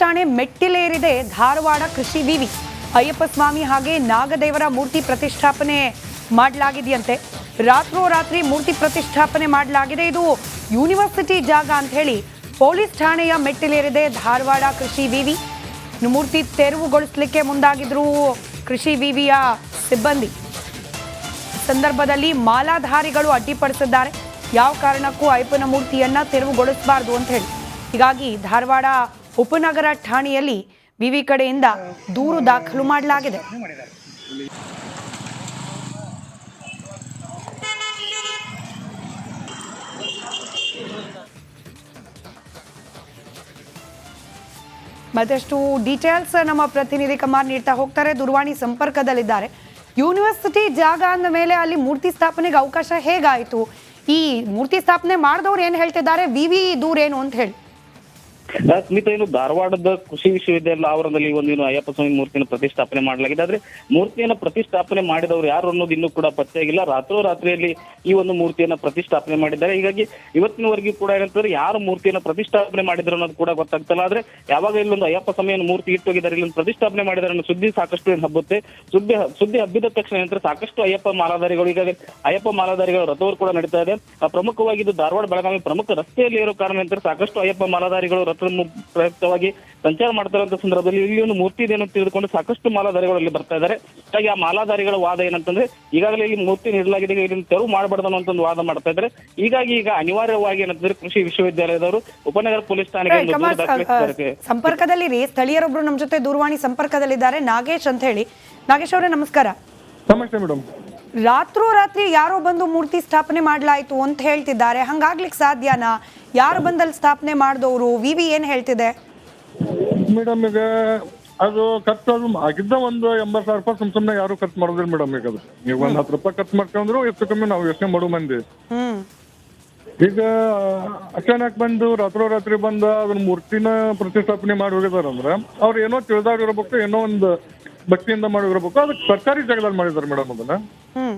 ಠಾಣೆ ಮೆಟ್ಟಿಲೇರಿದೆ ಧಾರವಾಡ ಕೃಷಿ ವಿವಿ. ಅಯ್ಯಪ್ಪ ಸ್ವಾಮಿ ಹಾಗೆ ನಾಗದೇವರ ಮೂರ್ತಿ ಪ್ರತಿಷ್ಠಾಪನೆ ಮಾಡಲಾಗಿದೆಯಂತೆ. ರಾತ್ರೋರಾತ್ರಿ ಮೂರ್ತಿ ಪ್ರತಿಷ್ಠಾಪನೆ ಮಾಡಲಾಗಿದೆ ಇದು. ಯೂನಿವರ್ಸಿಟಿ ಜಾಗ ಅಂತ ಹೇಳಿ ಪೊಲೀಸ್ ಠಾಣೆಯ ಮೆಟ್ಟಿಲೇರಿದೆ ಧಾರವಾಡ ಕೃಷಿ ವಿವಿ. ಮೂರ್ತಿ ತೆರವುಗೊಳಿಸಲಿಕ್ಕೆ ಮುಂದಾಗಿದ್ರು ಕೃಷಿ ವಿವಿಯ ಸಿಬ್ಬಂದಿ. ಸಂದರ್ಭದಲ್ಲಿ ಮಾಲಾಧಾರಿಗಳು ಅಡ್ಡಿಪಡಿಸಿದ್ದಾರೆ. ಯಾವ ಕಾರಣಕ್ಕೂ ಅಯ್ಯಪ್ಪನ ಮೂರ್ತಿಯನ್ನ ತೆರವುಗೊಳಿಸಬಾರದು ಅಂತ ಹೇಳಿ. ಹೀಗಾಗಿ ಧಾರವಾಡ ಉಪನಗರ ಠಾಣೆಯಲ್ಲಿ ವಿವಿ ಕಡೆಯಿಂದ ದೂರು ದಾಖಲು ಮಾಡಲಾಗಿದೆ. ಮತ್ತಷ್ಟು ಡೀಟೇಲ್ಸ್ ನಮ್ಮ ಪ್ರತಿನಿಧಿ ಕುಮಾರ್ ನೀಡ್ತಾ ಹೋಗ್ತಾರೆ. ದೂರವಾಣಿ ಸಂಪರ್ಕದಲ್ಲಿದ್ದಾರೆ. ಯೂನಿವರ್ಸಿಟಿ ಜಾಗ ಅಂದ ಮೇಲೆ ಅಲ್ಲಿ ಮೂರ್ತಿ ಸ್ಥಾಪನೆಗೆ ಅವಕಾಶ ಹೇಗಾಯಿತು? ಈ ಮೂರ್ತಿ ಸ್ಥಾಪನೆ ಮಾಡಿದವ್ರು ಏನು ಹೇಳ್ತಿದ್ದಾರೆ? ವಿ ವಿ ದೂರೇನು ಅಂತ ಹೇಳಿ. ಸ್ಮಿತಾ ಏನು ಧಾರವಾಡದ ಕೃಷಿ ವಿಶ್ವವಿದ್ಯಾಲಯ ಆವರಣದಲ್ಲಿ ಒಂದು ಅಯ್ಯಪ್ಪ ಸ್ವಾಮಿ ಮೂರ್ತಿಯನ್ನು ಪ್ರತಿಷ್ಠಾಪನೆ ಮಾಡಲಾಗಿದೆ. ಆದ್ರೆ ಮೂರ್ತಿಯನ್ನು ಪ್ರತಿಷ್ಠಾಪನೆ ಮಾಡಿದವರು ಯಾರು ಅನ್ನೋದು ಇನ್ನೂ ಕೂಡ ಪತ್ತೆಯಾಗಿಲ್ಲ ರಾತ್ರೋರಾತ್ರಿಯಲ್ಲಿ ಈ ಒಂದು ಮೂರ್ತಿಯನ್ನ ಪ್ರತಿಷ್ಠಾಪನೆ ಮಾಡಿದ್ದಾರೆ. ಹೀಗಾಗಿ ಇವತ್ತಿನವರೆಗೂ ಕೂಡ ಏನಂತಂದ್ರೆ ಯಾರು ಮೂರ್ತಿಯನ್ನ ಪ್ರತಿಷ್ಠಾಪನೆ ಮಾಡಿದ್ರು ಅನ್ನೋದು ಕೂಡ ಗೊತ್ತಾಗ್ತಲ್ಲ. ಆದ್ರೆ ಯಾವಾಗ ಇಲ್ಲೊಂದು ಅಯ್ಯಪ್ಪ ಸ್ವಾಮಿಯನ್ನು ಮೂರ್ತಿ ಇಟ್ಟೋಗಿದ್ದಾರೆ, ಇಲ್ಲೊಂದು ಪ್ರತಿಷ್ಠಾಪನೆ ಮಾಡಿದ್ದಾರೆ ಅನ್ನೋ ಸುದ್ದಿ ಸಾಕಷ್ಟು ಹಬ್ಬುತ್ತೆ. ಸುದ್ದಿ ಸುದ್ದಿ ಹಬ್ಬಿದ ತಕ್ಷಣ ಏನಂದ್ರೆ ಸಾಕಷ್ಟು ಅಯ್ಯಪ್ಪ ಮಾಲಾಧಾರಿಗಳು ಈಗಾಗಲೇ ಅಯ್ಯಪ್ಪ ಮಾಲಾಧಾರಿಗಳ ರಥವರು ಕೂಡ ನಡೀತಾ ಇದೆ. ಪ್ರಮುಖವಾಗಿ ಇದು ಧಾರವಾಡ ಬೆಳಗಾವಿ ಪ್ರಮುಖ ರಸ್ತೆಯಲ್ಲಿ ಇರೋ ಕಾರಣ ಏನಂದ್ರೆ ಸಾಕಷ್ಟು ಅಯ್ಯಪ್ಪ ಮಾಲಾಧಾರಿಗಳು ರಥ ಪ್ರಯುಕ್ತವಾಗಿ ಸಂಚಾರ ಮಾಡ್ತಾ ಇರುವಂತ ಸಂದರ್ಭದಲ್ಲಿ ಇಲ್ಲಿ ಒಂದು ಮೂರ್ತಿ ಇದೆ ಅಂತ ತಿಳಿದುಕೊಂಡು ಸಾಕಷ್ಟು ಮಾಲಾಧಾರಿಗಳು ಅಲ್ಲಿ ಬರ್ತಾ ಇದ್ದಾರೆ. ಹಾಗಾಗಿ ಆ ಮಾಲಾಧಾರಿಗಳ ವಾದ ಏನಂತಂದ್ರೆ ಈಗಾಗಲೇ ಇಲ್ಲಿ ಮೂರ್ತಿ ನೀಡಲಾಗಿದೆ ಇಲ್ಲಿ ಇದನ್ನು ತೆರವು ಮಾಡಬಾರ್ದು ಅನ್ನೋ ಒಂದು ವಾದ ಮಾಡ್ತಾ ಇದ್ದಾರೆ. ಹೀಗಾಗಿ ಈಗ ಅನಿವಾರ್ಯವಾಗಿ ಏನಂತಂದ್ರೆ ಕೃಷಿ ವಿಶ್ವವಿದ್ಯಾಲಯದವರು ಉಪನಗರ ಪೊಲೀಸ್ ಠಾಣೆಗೆ ಸಂಪರ್ಕದಲ್ಲಿ ರೀ ಸ್ಥಳೀಯರೊಬ್ರು ನಮ್ಮ ಜೊತೆ ದೂರವಾಣಿ ಸಂಪರ್ಕದಲ್ಲಿದ್ದಾರೆ. ನಾಗೇಶ್ ಅಂತ ಹೇಳಿ. ನಾಗೇಶ್ ಅವರೇ ನಮಸ್ಕಾರ. ನಮಸ್ತೆ ಮೇಡಮ್. ರಾತ್ರೋರಾತ್ರಿ ಯಾರೋ ಬಂದು ಮೂರ್ತಿ ಸ್ಥಾಪನೆ ಮಾಡಲಾಯಿತು ಅಂತ ಹೇಳ್ತಿದ್ದಾರೆ. ಹಂಗಾಗ್ಲಿಕ್ಕೆ ಸಾಧ್ಯನಾ? ಯಾರು ಬಂದಲ್ಲಿ ಸ್ಥಾಪನೆ ಮಾಡಿದವರು? ವಿ ವಿ ಏನು ಹೇಳ್ತಿದೆ? ಮೇಡಮ್ ಈಗ ಅದು ಖರ್ಚು ಅದು ಆಗಿದ್ದ ಒಂದು ಎಂಬತ್ತು ಸಾವಿರ ರೂಪಾಯಿ ಸುಮ್ ಸುಮ್ಮನೆ ಯಾರು ಖರ್ಚು ಮಾಡೋದಿಲ್ಲ ಮೇಡಮ್ ಈಗ ಅದು. ನೀವು ಒಂದು ಹತ್ತು ರೂಪಾಯಿ ಖರ್ಚು ಮಾಡ್ಕೊಂಡ್ರು ಹೆಚ್ಚು ಕಮ್ಮಿ ನಾವು ಯೋಚನೆ ಮಾಡೋ ಮಂದಿ. ಈಗ ಅಚಾನಕ್ ಬಂದು ರಾತ್ರೋರಾತ್ರಿ ಬಂದು ಅದನ್ನ ಮೂರ್ತಿನ ಪ್ರತಿಷ್ಠಾಪನೆ ಮಾಡಿ ಹೋಗಿದಾರಂದ್ರ ಅವ್ರು ಏನೋ ತಿಳಿದಾಗಿರ್ಬೇಕು ಏನೋ ಒಂದು ಭಕ್ತಿಯಿಂದ ಮಾಡಿರಬೇಕು. ಅದಕ್ಕೆ ಸರ್ಕಾರಿ ಜಾಗದಲ್ಲಿ ಮಾಡಿದ್ರು ಮೇಡಮ್ ಅದನ್ನ. ಹ್ಮ್.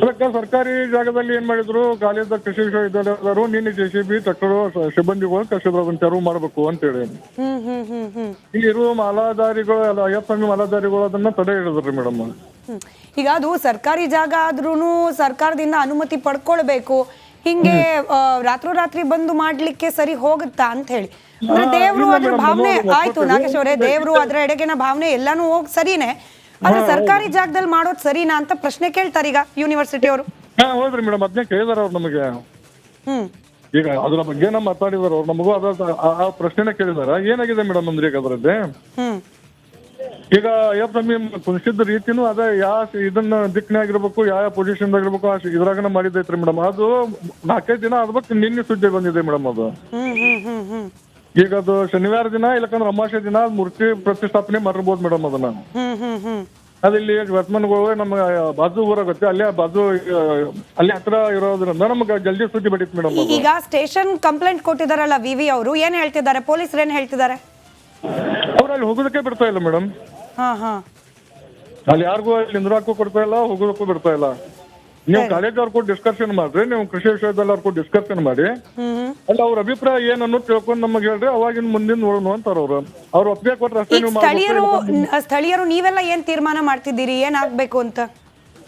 ಅದಕ್ಕೆ ಸರ್ಕಾರಿ ಜಾಗದಲ್ಲಿ ಏನ್ ಮಾಡಿದ್ರು ಕಾಲೇಜ್ ಕೃಷಿ ವಿಶ್ವವಿದ್ಯಾಲಯದವರು ನಿನ್ನೆ ಜೆ ಸಿ ಬಿ ಟ್ರಕ್ಟರು ಸಿಬ್ಬಂದಿಗಳು ಕಸಿದ್ರು ಅದನ್ನ ತೆರವು ಮಾಡಬೇಕು ಅಂತೇಳಿ ಹ್ಮ್ ಹ್ಮ್ ಹ್ಮ್ ಹ್ಮ್. ಇಲ್ಲಿರುವ ಮಾಲಾಧಾರಿಗಳು ಅಲ್ಲ ಅಯ್ಯಪ್ಪ ಸ್ವಾಮಿ ಮಾಲಾಧಾರಿಗಳು ಅದನ್ನ ತಡೆ ಹಿಡಿದ್ರಿ ಮೇಡಮ್. ಹ್ಮ್. ಈಗ ಅದು ಸರ್ಕಾರಿ ಜಾಗ ಆದ್ರೂ ಸರ್ಕಾರದಿಂದ ಅನುಮತಿ ಪಡ್ಕೊಳ್ಬೇಕು. ಹಿಂಗೆ ರಾತ್ರೋರಾತ್ರಿ ಬಂದು ಮಾಡ್ಲಿಕ್ಕೆ ಸರಿ ಹೋಗುತ್ತಾ ಅಂತ ಹೇಳಿ ಅಂದ್ರೆ ದೇವ್ರು ಅದ್ರ ಭಾವನೆ ಆಯ್ತು. ನಾಗೇಶ್ ಅವರೇ ದೇವ್ರು ಅದ್ರ ಎಡೆಗಿನ ಭಾವನೆ ಎಲ್ಲಾನು ಹೋಗ್ ಸರಿನೇ. ಆದ್ರೆ ಸರ್ಕಾರಿ ಜಾಗದಲ್ಲಿ ಮಾಡೋದು ಸರಿನಾ ಅಂತ ಪ್ರಶ್ನೆ ಕೇಳ್ತಾರೆ ಈಗ ಯೂನಿವರ್ಸಿಟಿ ಅವರು ಹಾ ಹೌದ್ರಿ ಮೇಡಮ್ ಅದನ್ನೇ ಕೇಳಿದಾರ ಅವ್ರು ನಮಗೆ. ಹ್ಮ್. ಈಗ ಅದ್ರ ಬಗ್ಗೆ ನಮ್ಮ ಮಾತಾಡಿದಾರ ಅವ್ರು ನಮಗೂ ಅದ ಆ- ಆ ಪ್ರಶ್ನೆನೇ ಕೇಳಿದಾರ. ಏನಾಗಿದೆ ಮೇಡಮ್ ಅಂದ್ರೆ ಈಗ ಅದರಲ್ಲಿ? ಹ್ಮ್. ಈಗ ಅಯ್ಯಪ್ಪ ಸ್ವಾಮಿ ಕುಣಿಸಿದ ರೀತಿನೂ ಅದ ಯಾವ ಇದನ್ನ ದಿಕ್ಕಿನಾಗಿರ್ಬೇಕು ಯಾವ ಪೊಸಿಷನ್ ಆಗಿರ್ಬೇಕು ಆ ಇದ್ರಾಗನ ಮಾಡಿದೈತ್ರಿ ಮೇಡಮ್ ಅದು ನಾಲ್ಕೈದು ದಿನ ಆದ್ಬೇಕು ನಿನ್ನೆ ಸುದ್ದಿ ಬಂದಿದೆ ಮೇಡಮ್ ಅದು. ಈಗ ಅದು ಶನಿವಾರ ದಿನ ಇಲ್ಲಕಂದ್ರೆ ಅಮಾವಾಸ್ಯ ದಿನ ಮೂರ್ತಿ ಪ್ರತಿಷ್ಠಾಪನೆ ಮಾಡಿರ್ಬೋದು ಮೇಡಮ್ ಅದನ್ನ. ಅದಿಲ್ಲಿ ವರ್ತಮಾನಗಳು ನಮ್ಮ ಬಾಜು ಊರಾಗತ್ತೆ ಅಲ್ಲೇ ಬಾಜು ಅಲ್ಲಿ ಹತ್ರ ಇರೋದ್ರಿಂದ ನಮ್ಗೆ ಜಲ್ದಿ ಸುದ್ದಿ ಬಡೀತು ಮೇಡಮ್ ಈಗ ಸ್ಟೇಷನ್ ಕಂಪ್ಲೇಂಟ್ ಕೊಟ್ಟಿದಾರಲ್ಲ ವಿ ವಿ ಅವರು ಏನ್ ಹೇಳ್ತಿದ್ದಾರೆ? ಪೊಲೀಸರು ಏನ್ ಹೇಳ್ತಿದ್ದಾರೆ? ಅವ್ರು ಅಲ್ಲಿ ಹೋಗೋದಕ್ಕೆ ಬಿಡ್ತಾ ಇಲ್ಲ ಮೇಡಮ್ ಹಾ ಹಾ. ಅಲ್ಲಿ ಯಾರಿಗೂ ಅಲ್ಲಿ ನಿಂದ್ರಾಕು ಕೊಡ್ತಾ ಇಲ್ಲ ಹೋಗೋದಕ್ಕೂ ಬಿಡ್ತಾ ಇಲ್ಲ. ನೀವು ಕಾಲೇಜ್ ಅವ್ರ ಕೂಡ ಡಿಸ್ಕಷನ್ ಮಾಡ್ರಿ ನೀವು ಕೃಷಿ ವಿಶ್ವವಿದ್ಯಾಲಯ ಅವ್ರ ಕೂಡ ಡಿಸ್ಕಷನ್ ಮಾಡಿ ಅಲ್ಲಿ ಅವ್ರ ಅಭಿಪ್ರಾಯ ಏನನ್ನು ತಿಳ್ಕೊಂಡು ನಮಗೆ ಹೇಳ್ರಿ ಅವಾಗಿನ ಮುಂದಿನ ನೋಡೋಣ ಅಂತಾರ ಅವ್ರು. ಅವ್ರ ಒಪ್ಪಿಗೆ ಕೊಟ್ರೆ ಅಷ್ಟೇ ಈಗ ನೀವು ಸ್ಥಳೀಯರು ಮಾಡ್ಬೇಕು ಸ್ಥಳೀಯರು ನೀವೆಲ್ಲ ಏನ್ ತೀರ್ಮಾನ ಮಾಡ್ತಿದ್ದೀರಿ ಏನ್ ಆಗ್ಬೇಕು ಅಂತ?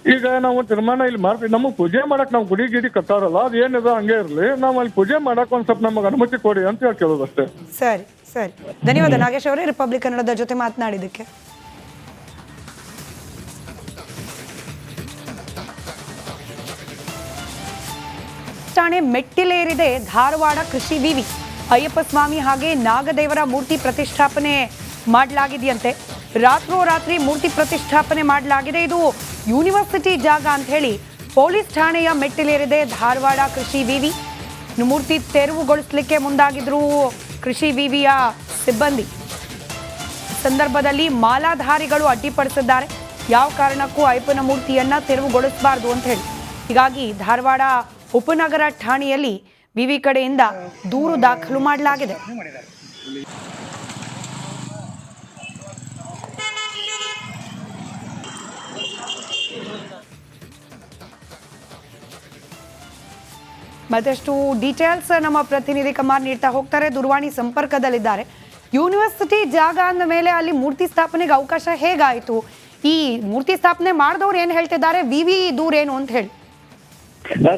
ಈಗ ನಾವು ತೀರ್ಮಾನ ಇಲ್ಲಿ ಮಾಡ್ತೀವಿ. ನಮಗೆ ಪೂಜೆ ಮಾಡಕ್ ನಾವು ಗುಡಿ ಗಿಡಿ ಕಟ್ಟಾರಲ್ಲ ಅದು ಏನಿದೆ ಹಂಗೆ ಇರ್ಲಿ. ನಾವು ಅಲ್ಲಿ ಪೂಜೆ ಮಾಡಕ್ ಒಂದ್ ಸ್ವಲ್ಪ ನಮಗೆ ಅನುಮತಿ ಕೊಡಿ ಅಂತ ಹೇಳಿ ಕೇಳೋದು ಅಷ್ಟೇ. ಸರಿ ಸರಿ. ಧನ್ಯವಾದ ನಾಗೇಶ್ ಅವರೇ ರಿಪಬ್ಲಿಕ್ ಕನ್ನಡದ ಜೊತೆ ಮಾತನಾಡಿದ್ದಕ್ಕೆ. ಠಾಣೆ ಮೆಟ್ಟಿಲೇರಿದೆ ಧಾರವಾಡ ಕೃಷಿ ವಿವಿ. ಅಯ್ಯಪ್ಪ ಸ್ವಾಮಿ ಹಾಗೆ ನಾಗದೇವರ ಮೂರ್ತಿ ಪ್ರತಿಷ್ಠಾಪನೆ ಮಾಡಲಾಗಿದೆಯಂತೆ. ರಾತ್ರೋರಾತ್ರಿ ಮೂರ್ತಿ ಪ್ರತಿಷ್ಠಾಪನೆ ಮಾಡಲಾಗಿದೆ ಇದು. ಯೂನಿವರ್ಸಿಟಿ ಜಾಗ ಅಂತ ಹೇಳಿ ಪೊಲೀಸ್ ಠಾಣೆಯ ಮೆಟ್ಟಿಲೇರಿದೆ ಧಾರವಾಡ ಕೃಷಿ ವಿವಿ. ಮೂರ್ತಿ ತೆರವುಗೊಳಿಸಲಿಕ್ಕೆ ಮುಂದಾಗಿದ್ರು ಕೃಷಿ ವಿವಿಯ ಸಿಬ್ಬಂದಿ. ಸಂದರ್ಭದಲ್ಲಿ ಮಾಲಾಧಾರಿಗಳು ಅಡ್ಡಿಪಡಿಸಿದ್ದಾರೆ. ಯಾವ ಕಾರಣಕ್ಕೂ ಅಯ್ಯಪ್ಪನ ಮೂರ್ತಿಯನ್ನ ತೆರವುಗೊಳಿಸಬಾರದು ಅಂತ ಹೇಳಿ. ಹೀಗಾಗಿ ಧಾರವಾಡ ಉಪನಗರ ಠಾಣೆಯಲ್ಲಿ ವಿವಿ ಕಡೆಯಿಂದ ದೂರು ದಾಖಲು ಮಾಡಲಾಗಿದೆ. ಮತ್ತಷ್ಟು ಡೀಟೇಲ್ಸ್ ನಮ್ಮ ಪ್ರತಿನಿಧಿ ಕುಮಾರ್ ನೀಡ್ತಾ ಹೋಗ್ತಾರೆ. ದೂರವಾಣಿ ಸಂಪರ್ಕದಲ್ಲಿದ್ದಾರೆ. ಯೂನಿವರ್ಸಿಟಿ ಜಾಗ ಅಂದ ಮೇಲೆ ಅಲ್ಲಿ ಮೂರ್ತಿ ಸ್ಥಾಪನೆಗೆ ಅವಕಾಶ ಹೇಗಾಯಿತು? ಈ ಮೂರ್ತಿ ಸ್ಥಾಪನೆ ಮಾಡಿದವ್ರು ಏನು ಹೇಳ್ತಿದ್ದಾರೆ? ವಿ ವಿ ದೂರೇನು ಅಂತ ಹೇಳಿ.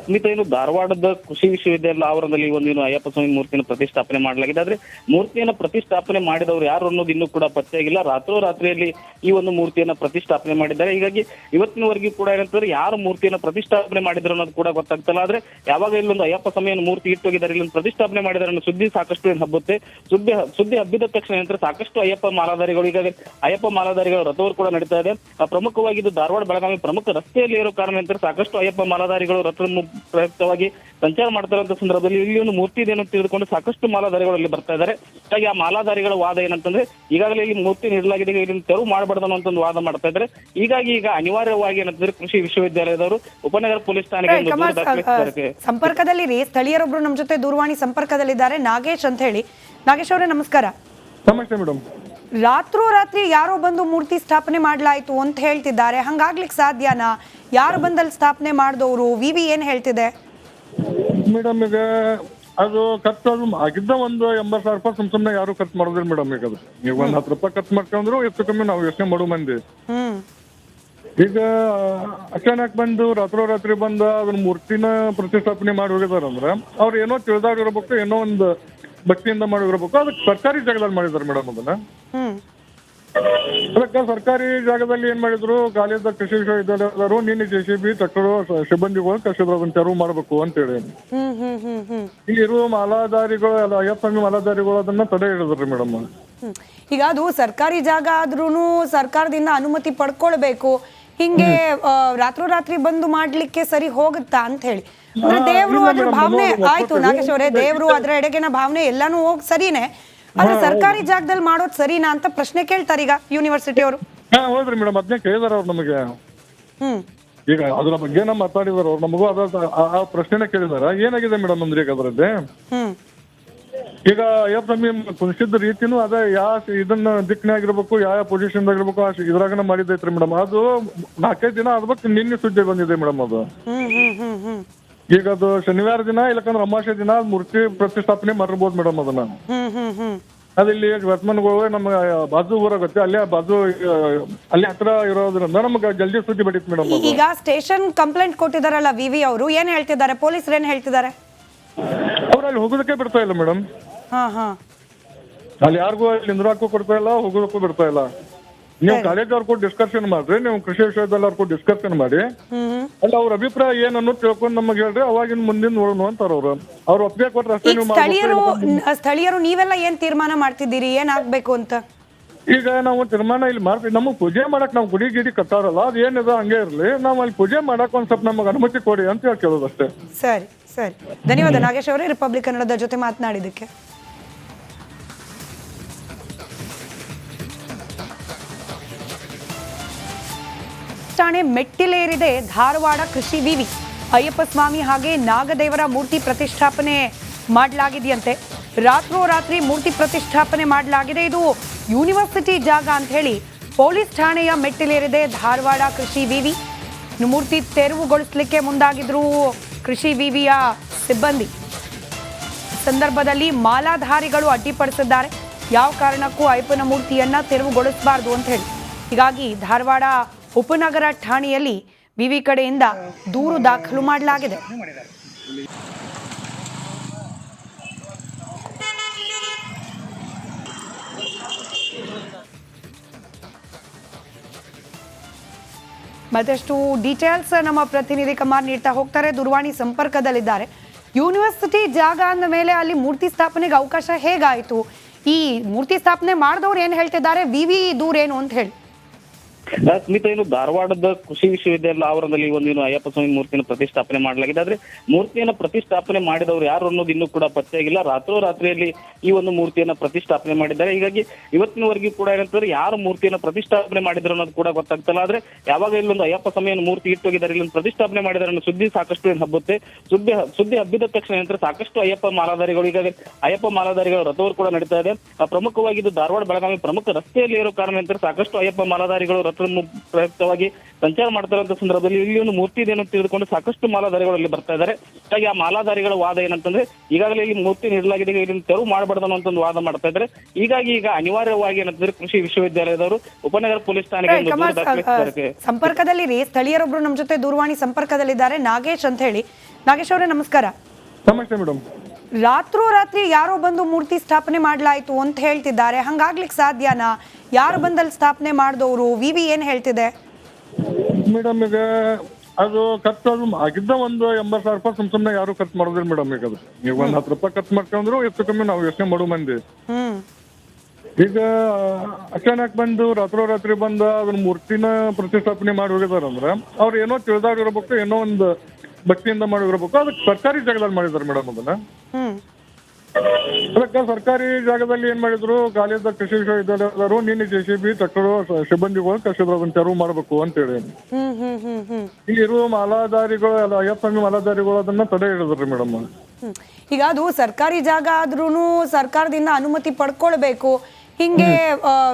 ಸ್ಮಿತಾ ಏನು ಧಾರವಾಡದ ಕೃಷಿ ವಿಶ್ವವಿದ್ಯಾಲಯ ಆವರಣದಲ್ಲಿ ಒಂದು ಅಯ್ಯಪ್ಪ ಸ್ವಾಮಿ ಮೂರ್ತಿಯನ್ನು ಪ್ರತಿಷ್ಠಾಪನೆ ಮಾಡಲಾಗಿದೆ. ಆದ್ರೆ ಮೂರ್ತಿಯನ್ನು ಪ್ರತಿಷ್ಠಾಪನೆ ಮಾಡಿದವರು ಯಾರು ಅನ್ನೋದು ಇನ್ನೂ ಕೂಡ ಪತ್ತೆಯಾಗಿಲ್ಲ ರಾತ್ರೋರಾತ್ರಿಯಲ್ಲಿ ಈ ಒಂದು ಮೂರ್ತಿಯನ್ನ ಪ್ರತಿಷ್ಠಾಪನೆ ಮಾಡಿದ್ದಾರೆ. ಹೀಗಾಗಿ ಇವತ್ತಿನವರೆಗೂ ಕೂಡ ಏನಂತಂದ್ರೆ ಯಾರು ಮೂರ್ತಿಯನ್ನ ಪ್ರತಿಷ್ಠಾಪನೆ ಮಾಡಿದ್ರು ಅನ್ನೋದು ಕೂಡ ಗೊತ್ತಾಗ್ತಲ್ಲ. ಆದ್ರೆ ಯಾವಾಗ ಇಲ್ಲೊಂದು ಅಯ್ಯಪ್ಪ ಸ್ವಾಮಿಯನ್ನು ಮೂರ್ತಿ ಇಟ್ಟೋಗಿದ್ದಾರೆ, ಇಲ್ಲೊಂದು ಪ್ರತಿಷ್ಠಾಪನೆ ಮಾಡಿದ್ದಾರೆ ಅನ್ನೋ ಸುದ್ದಿ ಸಾಕಷ್ಟು ಹಬ್ಬುತ್ತೆ? ಸುದ್ದಿ ಸುದ್ದಿ ಹಬ್ಬಿದ ತಕ್ಷಣ ಏನಂದ್ರೆ ಸಾಕಷ್ಟು ಅಯ್ಯಪ್ಪ ಮಾಲಾಧಾರಿಗಳು ಈಗಾಗಲೇ ಅಯ್ಯಪ್ಪ ಮಾಲಾಧಾರಿಗಳ ರಥವರು ಕೂಡ ನಡೀತಾ ಇದೆ. ಪ್ರಮುಖವಾಗಿ ಇದು ಧಾರವಾಡ ಬೆಳಗಾವಿ ಪ್ರಮುಖ ರಸ್ತೆಯಲ್ಲಿ ಇರೋ ಕಾರಣ ಏನಂದ್ರೆ ಸಾಕಷ್ಟು ಅಯ್ಯಪ್ಪ ಮಾಲಾಧಾರಿಗಳು ರಥ ಪ್ರಯುಕ್ತವಾಗಿ ಸಂಚಾರ ಮಾಡ್ತಾ ಇರುವಂತ ಸಂದರ್ಭದಲ್ಲಿ ಇಲ್ಲಿ ಒಂದು ಮೂರ್ತಿ ಇದೆ ಅಂತ ತಿಳಿದುಕೊಂಡು ಸಾಕಷ್ಟು ಮಾಲಾಧಾರಿಗಳು ಅಲ್ಲಿ ಬರ್ತಾ ಇದ್ದಾರೆ. ಹಾಗಾಗಿ ಆ ಮಾಲಾಧಾರಿಗಳ ವಾದ ಏನಂತಂದ್ರೆ ಈಗಾಗಲೇ ಇಲ್ಲಿ ಮೂರ್ತಿ ನೀಡಲಾಗಿದೆ ಇಲ್ಲಿ ಇದನ್ನು ತೆರವು ಮಾಡಬಾರ್ದು ಅನ್ನೋ ಒಂದು ವಾದ ಮಾಡ್ತಾ ಇದ್ದಾರೆ. ಹೀಗಾಗಿ ಈಗ ಅನಿವಾರ್ಯವಾಗಿ ಏನಂತಂದ್ರೆ ಕೃಷಿ ವಿಶ್ವವಿದ್ಯಾಲಯದವರು ಉಪನಗರ ಪೊಲೀಸ್ ಠಾಣೆಗೆ ಸಂಪರ್ಕದಲ್ಲಿ ರೀ ಸ್ಥಳೀಯರೊಬ್ರು ನಮ್ಮ ಜೊತೆ ದೂರವಾಣಿ ಸಂಪರ್ಕದಲ್ಲಿದ್ದಾರೆ. ನಾಗೇಶ್ ಅಂತ ಹೇಳಿ. ನಾಗೇಶ್ ಅವರೇ ನಮಸ್ಕಾರ. ನಮಸ್ತೆ ಮೇಡಮ್. ರಾತ್ರೋರಾತ್ರಿ ಯಾರೋ ಬಂದು ಮೂರ್ತಿ ಸ್ಥಾಪನೆ ಮಾಡಲಾಯಿತು ಅಂತ ಹೇಳ್ತಿದ್ದಾರೆ. ಹಂಗಾಗ್ಲಿಕ್ಕೆ ಸಾಧ್ಯನಾ? ಯಾರು ಬಂದಲ್ಲಿ ಸ್ಥಾಪನೆ ಮಾಡಿದವರು? ವಿ ವಿ ಏನು ಹೇಳ್ತಿದೆ? ಮೇಡಮ್ ಈಗ ಅದು ಖರ್ಚು ಅದು ಆಗಿದ್ದ ಒಂದು ಎಂಬತ್ತು ಸಾವಿರ ರೂಪಾಯಿ ಸುಮ್ ಸುಮ್ಮನೆ ಯಾರು ಖರ್ಚು ಮಾಡೋದಿಲ್ಲ ಮೇಡಮ್ ಈಗ ಅದು. ನೀವು ಒಂದು ಹತ್ತು ರೂಪಾಯಿ ಖರ್ಚು ಮಾಡ್ಕೊಂಡ್ರು ಹೆಚ್ಚು ಕಮ್ಮಿ ನಾವು ಯೋಚನೆ ಮಾಡೋ ಮಂದಿ. ಈಗ ಅಚಾನಕ್ ಬಂದು ರಾತ್ರೋರಾತ್ರಿ ಬಂದು ಅದನ್ನ ಮೂರ್ತಿನ ಪ್ರತಿಷ್ಠಾಪನೆ ಮಾಡಿ ಹೋಗಿದಾರಂದ್ರ ಅವ್ರು ಏನೋ ತಿಳಿದಾಗಿರ್ಬೇಕು ಏನೋ ಒಂದು ಭಕ್ತಿಯಿಂದ ಮಾಡಿರಬೇಕು ಅದಕ್ಕೆ ಸರ್ಕಾರಿ ಜಾಗದಲ್ಲಿ ಮಾಡಿದ್ರು ಮೇಡಮ್ ಅದನ್ನ. ಹ್ಮ್. ಅದಕ್ಕೆ ಸರ್ಕಾರಿ ಜಾಗದಲ್ಲಿ ಏನ್ ಮಾಡಿದ್ರು ಕಾಲೇಜ್ ಕೃಷಿ ವಿಶ್ವವಿದ್ಯಾಲಯದವರು ನಿನ್ನೆ ಜೆ ಸಿ ಬಿ ಟ್ರಕ್ಟರ್ ಸಿಬ್ಬಂದಿಗಳು ಕಸಿದ್ರು ಅದನ್ನ ತೆರವು ಮಾಡಬೇಕು ಅಂತೇಳಿ ಹ್ಮ್ ಹ್ಮ್ ಹ್ಮ್ ಹ್ಮ್. ಇಲ್ಲಿ ಇರುವ ಮಾಲಾಧಾರಿಗಳು ಅಲ್ಲ ಅಯ್ಯಪ್ಪ ಸ್ವಾಮಿ ಮಾಲಾಧಾರಿಗಳು ಅದನ್ನ ತಡೆ ಹಿಡಿದ್ರಿ ಮೇಡಮ್. ಹ್ಮ್. ಈಗ ಅದು ಸರ್ಕಾರಿ ಜಾಗ ಆದ್ರೂ ಸರ್ಕಾರದಿಂದ ಅನುಮತಿ ಪಡ್ಕೊಳ್ಬೇಕು. ಹಿಂಗೆ ರಾತ್ರೋರಾತ್ರಿ ಬಂದು ಮಾಡ್ಲಿಕ್ಕೆ ಸರಿ ಹೋಗುತ್ತಾ ಅಂತ ಹೇಳಿ ಅಂದ್ರೆ ದೇವ್ರು ಅದ್ರ ಭಾವನೆ ಆಯ್ತು. ನಾಗೇಶ್ ಅವರೇ ದೇವ್ರು ಅದ್ರ ಎಡೆಗಿನ ಭಾವನೆ ಎಲ್ಲಾನು ಹೋಗ್ ಸರಿನೇ. ಆದ್ರೆ ಸರ್ಕಾರಿ ಜಾಗದಲ್ಲಿ ಮಾಡೋದ್ ಸರಿನಾ ಅಂತ ಪ್ರಶ್ನೆ ಕೇಳ್ತಾರೆ ಈಗ ಯೂನಿವರ್ಸಿಟಿ ಅವರು ಹಾ ಹೌದ್ರಿ ಮೇಡಮ್ ಅದನ್ನೇ ಕೇಳಿದಾರ ಅವ್ರು ನಮಗೆ. ಹ್ಮ್. ಈಗ ಅದ್ರ ಬಗ್ಗೆ ನಮ್ಮ ಮಾತಾಡಿದಾರ ಅವ್ರು ನಮಗೂ ಅದ ಆ- ಆ ಪ್ರಶ್ನೆನೇ ಕೇಳಿದಾರ. ಏನಾಗಿದೆ ಮೇಡಮ್ ಅಂದ್ರೆ ಈಗ ಅದರಲ್ಲಿ? ಹ್ಮ್. ಈಗ ಅಯ್ಯಪ್ಪ ಸ್ವಾಮಿ ಕುಣಿಸಿದ ರೀತಿನೂ ಅದ ಯಾವ ಇದನ್ನ ದಿಕ್ಕಿನಾಗಿರ್ಬೇಕು ಯಾವ ಪೊಸಿಷನ್ ಆಗಿರ್ಬೇಕು ಆ ಇದ್ರಾಗನ ಮಾಡಿದೈತ್ರಿ ಮೇಡಮ್ ಅದು ನಾಲ್ಕೈದು ದಿನ ಆದ್ಬೇಕು ನಿನ್ನೆ ಸುದ್ದಿ ಬಂದಿದೆ ಮೇಡಮ್ ಅದು. ಈಗ ಅದು ಶನಿವಾರ ದಿನ ಇಲ್ಲಕಂದ್ರೆ ಅಮಾವಾಸ್ಯ ದಿನ ಮೂರ್ತಿ ಪ್ರತಿಷ್ಠಾಪನೆ ಮಾಡಿರ್ಬೋದು ಮೇಡಮ್ ಅದನ್ನ. ಅದಿಲ್ಲಿ ವರ್ತಮಾನಗಳು ನಮ್ಮ ಬಾಜು ಊರಾಗತ್ತೆ ಅಲ್ಲಿ ಬಾಜು ಅಲ್ಲಿ ಹತ್ರ ಇರೋದ್ರಿಂದ ನಮ್ಗೆ ಜಲ್ದಿ ಸುದ್ದಿ ಬಡೀತು ಮೇಡಮ್ ಈಗ ಸ್ಟೇಷನ್ ಕಂಪ್ಲೇಂಟ್ ಕೊಟ್ಟಿದಾರಲ್ಲ ವಿ ವಿ ಅವರು ಏನ್ ಹೇಳ್ತಿದ್ದಾರೆ? ಪೊಲೀಸರು ಏನ್ ಹೇಳ್ತಿದ್ದಾರೆ? ಅವ್ರು ಅಲ್ಲಿ ಹೋಗೋದಕ್ಕೆ ಬಿಡ್ತಾ ಇಲ್ಲ ಮೇಡಮ್ ಹಾ ಹಾ. ಅಲ್ಲಿ ಯಾರಿಗೂ ಅಲ್ಲಿ ನಿಂದ್ರಾಕು ಕೊಡ್ತಾ ಇಲ್ಲ ಹೋಗೋದಕ್ಕೂ ಬಿಡ್ತಾ ಇಲ್ಲ. ನೀವು ಕಾಲೇಜ್ ಅವ್ರ ಕೂಡ ಡಿಸ್ಕಷನ್ ಮಾಡ್ರಿ ನೀವು ಕೃಷಿ ವಿಶ್ವವಿದ್ಯಾಲಯ ಅವ್ರ ಕೂಡ ಡಿಸ್ಕಷನ್ ಮಾಡಿ ಅಲ್ಲಿ ಅವ್ರ ಅಭಿಪ್ರಾಯ ಏನನ್ನು ತಿಳ್ಕೊಂಡು ನಮಗೆ ಹೇಳ್ರಿ ಅವಾಗಿನ ಮುಂದಿನ ನೋಡೋಣ ಅಂತಾರ ಅವ್ರು ಅವ್ರ. ಒಪ್ಪಿಗೆ ಕೊಟ್ರೆ ಅಷ್ಟೇ ಈಗ ನೀವು ಸ್ಥಳೀಯರು ಮಾಡ್ಬೇಕು ಸ್ಥಳೀಯರು ನೀವೆಲ್ಲ ಏನ್ ತೀರ್ಮಾನ ಮಾಡ್ತಿದ್ದೀರಿ ಏನ್ ಆಗ್ಬೇಕು ಅಂತ? ಈಗ ನಾವು ತೀರ್ಮಾನ ಇಲ್ಲಿ ಮಾಡ್ತೀವಿ. ನಮಗೆ ಪೂಜೆ ಮಾಡಕ್ ನಾವು ಗುಡಿ ಗಿಡಿ ಕಟ್ಟಾರಲ್ಲ ಅದು ಏನಿದೆ ಹಂಗೆ ಇರ್ಲಿ. ನಾವು ಅಲ್ಲಿ ಪೂಜೆ ಮಾಡಕ್ ಒಂದ್ ಸ್ವಲ್ಪ ನಮಗೆ ಅನುಮತಿ ಕೊಡಿ ಅಂತ ಹೇಳಿ ಕೇಳೋದು ಅಷ್ಟೇ. ಸರಿ ಸರಿ. ಧನ್ಯವಾದ ನಾಗೇಶ್ ಅವರೇ ರಿಪಬ್ಲಿಕ್ ಕನ್ನಡದ ಜೊತೆ ಮಾತನಾಡಿದ್ದಕ್ಕೆ. ಠಾಣೆ ಮೆಟ್ಟಿಲೇರಿದೆ ಧಾರವಾಡ ಕೃಷಿ ವಿವಿ. ಅಯ್ಯಪ್ಪ ಸ್ವಾಮಿ ಹಾಗೆ ನಾಗದೇವರ ಮೂರ್ತಿ ಪ್ರತಿಷ್ಠಾಪನೆ ಮಾಡಲಾಗಿದೆಯಂತೆ. ರಾತ್ರೋರಾತ್ರಿ ಮೂರ್ತಿ ಪ್ರತಿಷ್ಠಾಪನೆ ಮಾಡಲಾಗಿದೆ ಇದು. ಯೂನಿವರ್ಸಿಟಿ ಜಾಗ ಅಂತ ಹೇಳಿ ಪೊಲೀಸ್ ಠಾಣೆಯ ಮೆಟ್ಟಿಲೇರಿದೆ ಧಾರವಾಡ ಕೃಷಿ ವಿವಿ. ಮೂರ್ತಿ ತೆರವುಗೊಳಿಸಲಿಕ್ಕೆ ಮುಂದಾಗಿದ್ರು ಕೃಷಿ ವಿವಿಯ ಸಿಬ್ಬಂದಿ. ಸಂದರ್ಭದಲ್ಲಿ ಮಾಲಾಧಾರಿಗಳು ಅಡ್ಡಿಪಡಿಸಿದ್ದಾರೆ. ಯಾವ ಕಾರಣಕ್ಕೂ ಅಯ್ಯಪ್ಪನ ಮೂರ್ತಿಯನ್ನ ತೆರವುಗೊಳಿಸಬಾರದು ಅಂತ ಹೇಳಿ. ಹೀಗಾಗಿ ಧಾರವಾಡ ಉಪನಗರ ಠಾಣೆಯಲ್ಲಿ ವಿವಿ ಕಡೆಯಿಂದ ದೂರು ದಾಖಲು ಮಾಡಲಾಗಿದೆ. ಮತ್ತಷ್ಟು ಡೀಟೇಲ್ಸ್ ನಮ್ಮ ಪ್ರತಿನಿಧಿ ಕುಮಾರ್ ನೀಡ್ತಾ ಹೋಗ್ತಾರೆ. ದೂರವಾಣಿ ಸಂಪರ್ಕದಲ್ಲಿದ್ದಾರೆ. ಯೂನಿವರ್ಸಿಟಿ ಜಾಗ ಅಂದ ಮೇಲೆ ಅಲ್ಲಿ ಮೂರ್ತಿ ಸ್ಥಾಪನೆಗೆ ಅವಕಾಶ ಹೇಗಾಯಿತು? ಈ ಮೂರ್ತಿ ಸ್ಥಾಪನೆ ಮಾಡಿದವ್ರು ಏನು ಹೇಳ್ತಿದ್ದಾರೆ? ವಿ ವಿ ದೂರೇನು ಅಂತ ಹೇಳಿ. ಸ್ಮಿತಾ ಏನು ಧಾರವಾಡದ ಕೃಷಿ ವಿಶ್ವವಿದ್ಯಾಲಯ ಆವರಣದಲ್ಲಿ ಒಂದು ಅಯ್ಯಪ್ಪ ಸ್ವಾಮಿ ಮೂರ್ತಿಯನ್ನು ಪ್ರತಿಷ್ಠಾಪನೆ ಮಾಡಲಾಗಿದೆ. ಆದ್ರೆ ಮೂರ್ತಿಯನ್ನು ಪ್ರತಿಷ್ಠಾಪನೆ ಮಾಡಿದವರು ಯಾರು ಅನ್ನೋದು ಇನ್ನೂ ಕೂಡ ಪತ್ತೆಯಾಗಿಲ್ಲ ರಾತ್ರೋರಾತ್ರಿಯಲ್ಲಿ ಈ ಒಂದು ಮೂರ್ತಿಯನ್ನ ಪ್ರತಿಷ್ಠಾಪನೆ ಮಾಡಿದ್ದಾರೆ. ಹೀಗಾಗಿ ಇವತ್ತಿನವರೆಗೂ ಕೂಡ ಏನಂತಂದ್ರೆ ಯಾರು ಮೂರ್ತಿಯನ್ನ ಪ್ರತಿಷ್ಠಾಪನೆ ಮಾಡಿದ್ರು ಅನ್ನೋದು ಕೂಡ ಗೊತ್ತಾಗ್ತಲ್ಲ. ಆದ್ರೆ ಯಾವಾಗ ಇಲ್ಲೊಂದು ಅಯ್ಯಪ್ಪ ಸ್ವಾಮಿಯನ್ನು ಮೂರ್ತಿ ಇಟ್ಟೋಗಿದ್ದಾರೆ ಇಲ್ಲೊಂದು ಪ್ರತಿಷ್ಠಾಪನೆ ಮಾಡಿದ್ದಾರೆ ಅನ್ನೋ ಸುದ್ದಿ ಸಾಕಷ್ಟು ಏನು ಹಬ್ಬುತ್ತೆ? ಸುದ್ದಿ ಸುದ್ದಿ ಹಬ್ಬಿದ ತಕ್ಷಣ ಏನಂದ್ರೆ ಸಾಕಷ್ಟು ಅಯ್ಯಪ್ಪ ಮಾಲಾಧಾರಿಗಳು ಈಗಾಗಲೇ ಅಯ್ಯಪ್ಪ ಮಾಲಾಧಾರಿಗಳ ರಥವರು ಕೂಡ ನಡೀತಾ ಇದೆ. ಪ್ರಮುಖವಾಗಿ ಇದು ಧಾರವಾಡ ಬೆಳಗಾವಿ ಪ್ರಮುಖ ರಸ್ತೆಯಲ್ಲಿ ಇರೋ ಕಾರಣ ಏನಂದ್ರೆ ಸಾಕಷ್ಟು ಅಯ್ಯಪ್ಪ ಮಾಲಾಧಾರಿಗಳು ರಥ ಪತ್ರ ಮು- ಪ್ರಯುಕ್ತವಾಗಿ ಸಂಚಾರ ಮಾಡ್ತಾ ಇರುವಂತ ಸಂದರ್ಭದಲ್ಲಿ ಇಲ್ಲಿ ಒಂದು ಮೂರ್ತಿ ಇದೆ ಅಂತ ತಿಳಿದುಕೊಂಡು ಸಾಕಷ್ಟು ಮಾಲಾಧಾರಿಗಳು ಇಲ್ಲಿ ಬರ್ತಾ ಇದ್ದಾರೆ. ಹಾಗಾಗಿ ಆ ಮಾಲಾಧಾರಿಗಳ ವಾದ ಏನಂತಂದ್ರೆ ಈಗಾಗಲೇ ಇಲ್ಲಿ ಮೂರ್ತಿ ನೀಡಲಾಗಿದೆ ಇಲ್ಲಿ ಇದನ್ನು ತೆರವು ಮಾಡಬಾರ್ದು ಅನ್ನೋ ಒಂದು ವಾದ ಮಾಡ್ತಾ ಇದ್ದಾರೆ. ಹೀಗಾಗಿ ಈಗ ಅನಿವಾರ್ಯವಾಗಿ ಏನಂತಂದ್ರೆ ಕೃಷಿ ವಿಶ್ವವಿದ್ಯಾಲಯದವರು ಉಪನಗರ ಪೊಲೀಸ್ ಠಾಣೆಗೆ ಸಂಪರ್ಕದಲ್ಲಿ ರೀ ಸ್ಥಳೀಯರೊಬ್ರು ನಮ್ಮ ಜೊತೆ ದೂರವಾಣಿ ಸಂಪರ್ಕದಲ್ಲಿದ್ದಾರೆ. ನಾಗೇಶ್ ಅಂತ ಹೇಳಿ. ನಾಗೇಶ್ ಅವರೇ ನಮಸ್ಕಾರ. ನಮಸ್ತೆ ಮೇಡಮ್. ರಾತ್ರೋರಾತ್ರಿ ಯಾರೋ ಬಂದು ಮೂರ್ತಿ ಸ್ಥಾಪನೆ ಮಾಡ್ಲಾಯ್ತು ಅಂತ ಹೇಳ್ತಿದ್ದಾರೆ. ಹಂಗಾಗ್ಲಿಕ್ಕೆ ಸಾಧ್ಯನಾ? ಯಾರು ಬಂದಲ್ಲಿ ಸ್ಥಾಪನೆ ಮಾಡಿದವರು? ವಿ ವಿ ಏನ್ ಹೇಳ್ತಿದೆ? ಮೇಡಮ್ ಈಗ ಅದು ಖರ್ಚು ಅದು ಆಗಿದ್ದ ಒಂದು ಎಂಬತ್ತು ಸಾವಿರ ರೂಪಾಯಿ ಸುಮ್ ಸುಮ್ಮನೆ ಯಾರು ಖರ್ಚು ಮಾಡೋದಿಲ್ಲ ಮೇಡಮ್ ಈಗ ಅದು. ನೀವು ಒಂದು ಹತ್ತು ರೂಪಾಯಿ ಖರ್ಚು ಮಾಡ್ಕೊಂಡ್ರು ಹೆಚ್ಚು ಕಮ್ಮಿ ನಾವು ಯೋಚನೆ ಮಾಡೋ ಮಂದಿ. ಈಗ ಅಚಾನಕ್ ಬಂದು ರಾತ್ರೋರಾತ್ರಿ ಬಂದ ಅದನ್ನ ಮೂರ್ತಿನ ಪ್ರತಿಷ್ಠಾಪನೆ ಮಾಡಿ ಹೋಗಿದಾರಂದ್ರೆ ಅವ್ರು ಏನೋ ತಿಳಿದಾಗಿರ್ಬೇಕು ಏನೋ ಒಂದು ಭಕ್ತಿಯಿಂದ ಮಾಡಿರ್ಬೇಕು ಅದಕ್ಕೆ ಸರ್ಕಾರಿ ಜಾಗದಲ್ಲಿ ಮಾಡಿದಾರೆ ಮೇಡಮ್ ಅದನ್ನ. ಅದಕ್ಕೆ ಸರ್ಕಾರಿ ಜಾಗದಲ್ಲಿ ಏನ್ ಮಾಡಿದ್ರು ಕಾಲೇಜ್ ಕೃಷಿ ವಿಶ್ವವಿದ್ಯಾಲಯದವರು ನಿನ್ನೆ ಜೆ ಸಿ ಬಿ ಟ್ರಕ್ಟರ್ ಸಿಬ್ಬಂದಿಗಳು ಕಸಿದ್ರು ಅದನ್ನ ತೆರವು ಮಾಡಬೇಕು ಅಂತೇಳಿ ಹೇಳಿ. ಹ್ಮ್ ಹ್ಮ್ ಮಾಲಾದಾರಿಗಳು ಇಲ್ಲಿ ಇರುವ ಮಾಲಾಧಾರಿಗಳು ಎಲ್ಲ ಅಯ್ಯಪ್ಪನ ಮಾಲಾಧಾರಿಗಳು ಅದನ್ನ ತಡೆ ಹಿಡಿದ್ರಿ ಮೇಡಮ್ ಈಗ ಅದು ಸರ್ಕಾರಿ ಜಾಗ ಆದ್ರೂನು ಸರ್ಕಾರದಿಂದ ಅನುಮತಿ ಪಡ್ಕೊಳ್ಬೇಕು. ಹಿಂಗೆ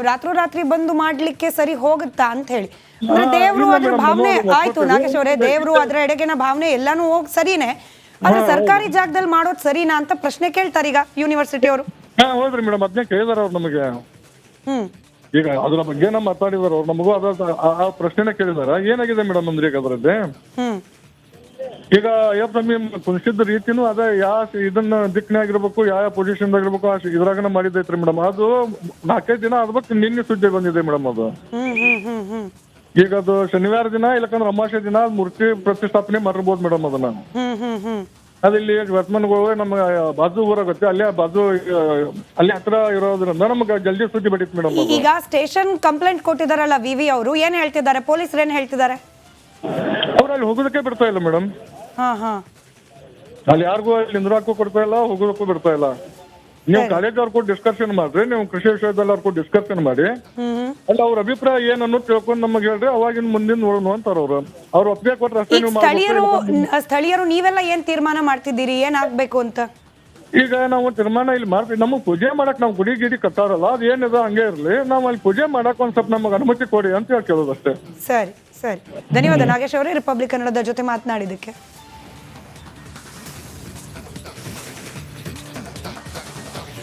ರಾತ್ರೋರಾತ್ರಿ ಬಂದು ಮಾಡ್ಲಿಕ್ಕೆ ಸರಿ ಹೋಗುತ್ತಾ ಅಂತ ಹೇಳಿ. ದೇವ್ರು ಅದ್ರ ಭಾವನೆ ಆಯ್ತು. ನಾಗೇಶ್ ಅವರೇ ದೇವ್ರು ಅದ್ರ ಎಡೆಗಿನ ಭಾವನೆ ಎಲ್ಲಾನು ಹೋಗ್ ಸರಿನೇ. ಆದ್ರೆ ಸರ್ಕಾರಿ ಜಾಗದಲ್ಲಿ ಮಾಡೋದು ಸರಿನಾ ಅಂತ ಪ್ರಶ್ನೆ ಕೇಳ್ತಾರೆ ಈಗ ಯೂನಿವರ್ಸಿಟಿ ಅವರು. ಹಾ ಹೌದ್ರಿ ಮೇಡಮ್. ಅದನ್ನೇ ಕೇಳಿದಾರ ಅವ್ರು ನಮಗೆ. ಹ್ಮ್. ಈಗ ಅದರ ಬಗ್ಗೆ ನಮ್ಮ ಮಾತಾಡಿದಾರ ಅವ್ರು. ನಮಗೂ ಅದ ಆ- ಆ ಪ್ರಶ್ನೆನೇ ಕೇಳಿದಾರ. ಏನಾಗಿದೆ ಮೇಡಮ್ ಅಂದ್ರೆ ಈಗ ಅದರಲ್ಲಿ? ಹ್ಮ್. ಈಗ ಅಯ್ಯಪ್ಪ ಸ್ವಾಮಿ ಕುಣಿಸಿದ ರೀತಿನೂ ಅದ ಯಾವ ಇದನ್ನ ದಿಕ್ಕಿನಾಗಿರ್ಬೇಕು ಯಾವ ಪೊಸಿಷನ್ ಆಗಿರ್ಬೇಕು ಆ ಇದ್ರಾಗನ ಮಾಡಿದೈತ್ರಿ ಮೇಡಮ್. ಅದು ನಾಲ್ಕೈದು ದಿನ ಆದ್ಬೇಕು ನಿನ್ನೆ ಸುದ್ದಿ ಬಂದಿದೆ ಮೇಡಮ್ ಅದು. ಹ್ಮ್ ಹ್ಮ್ ಹ್ಮ್ ಹ್ಮ್. ಈಗ ಅದು ಶನಿವಾರ ದಿನ ಇಲ್ಲಕಂದ್ರೆ ಅಮಾವಾಸ್ಯ ದಿನ ಮೂರ್ತಿ ಪ್ರತಿಷ್ಠಾಪನೆ ಮಾಡಿರ್ಬೋದು ಮೇಡಮ್ ಅದನ್ನ. ಹ್ಮ್ ಹ್ಮ್ ಹ್ಮ್. ಅದಿಲ್ಲಿ ವರ್ತಮಾನಗಳು ನಮ್ಮ ಬಾಜು ಊರಾಗತ್ತೆ ಅಲ್ಲೇ ಬಾಜು ಅಲ್ಲಿ ಅಲ್ಲೇ ಹತ್ರ ಇರೋದ್ರಿಂದ ನಮ್ಗೆ ಜಲ್ದಿ ಸುದ್ದಿ ಬಡಿತ್ ಮೇಡಮ್ ಅದು. ಈಗ ಸ್ಟೇಷನ್ ಕಂಪ್ಲೇಂಟ್ ಕೊಟ್ಟಿದಾರಲ್ಲ ವಿ ವಿ ಅವರು ಏನ್ ಹೇಳ್ತಿದ್ದಾರೆ? ಪೊಲೀಸರು ಏನ್ ಹೇಳ್ತಿದ್ದಾರೆ? ಅವ್ರು ಅಲ್ಲಿ ಹೋಗೋದಕ್ಕೆ ಬಿಡ್ತಾ ಇಲ್ಲ ಮೇಡಮ್. ಹಾ ಹಾ. ಅಲ್ಲಿ ಯಾರಿಗೂ ಅಲ್ಲಿ ನಿಂದ್ರಾಕು ಕೊಡ್ತಾ ಇಲ್ಲ ಹೋಗೋದಕ್ಕೂ ಬಿಡ್ತಾ ಇಲ್ಲ. ನೀವು ಕಾಲೇಜ್ ಅವ್ರ ಕೂಡ ಡಿಸ್ಕಷನ್ ಮಾಡ್ರಿ ನೀವು ಕೃಷಿ ವಿಶ್ವವಿದ್ಯಾಲಯ ಅವ್ರ ಕೂಡ ಡಿಸ್ಕಷನ್ ಮಾಡಿ. ಅಲ್ಲಿ ಅವ್ರ ಅಭಿಪ್ರಾಯ ಏನನ್ನು ತಿಳ್ಕೊಂಡು ನಮಗೆ ಹೇಳ್ರಿ ಅವಾಗಿನ ಮುಂದಿನ ನೋಡೋಣ ಅಂತಾರ ಅವ್ರು. ಅವ್ರ ಒಪ್ಪಿಗೆ ಕೊಟ್ರೆ ಅಷ್ಟೇ ಈಗ ನೀವು ಸ್ಥಳೀಯರು ಮಾಡ್ಬೇಕು ಸ್ಥಳೀಯರು ನೀವೆಲ್ಲ ಏನ್ ತೀರ್ಮಾನ ಮಾಡ್ತಿದ್ದೀರಿ ಏನಾಗಬೇಕು ಆಗ್ಬೇಕು ಅಂತ? ಈಗ ನಾವು ತೀರ್ಮಾನ ಇಲ್ಲಿ ಮಾಡ್ತೀವಿ. ನಮಗೆ ಪೂಜೆ ಮಾಡಕ್ ನಾವು ಗುಡಿ ಗಿಡಿ ಕಟ್ಟಾರಲ್ಲ ಅದು ಏನಿದೆ ಹಂಗೆ ಇರ್ಲಿ ನಾವು ಅಲ್ಲಿ ಪೂಜೆ ಮಾಡಕ್ ಒಂದ್ ಸ್ವಲ್ಪ ನಮಗೆ ಅನುಮತಿ ಕೊಡಿ ಅಂತ ಹೇಳಿ ಕೇಳೋದು ಅಷ್ಟೇ ಸರಿ ಸರಿ. ಧನ್ಯವಾದ ನಾಗೇಶ್ ಅವರೇ ರಿಪಬ್ಲಿಕ್ ಕನ್ನಡದ ಜೊತೆ ಮಾತನಾಡಿದ್ದಕ್ಕೆ.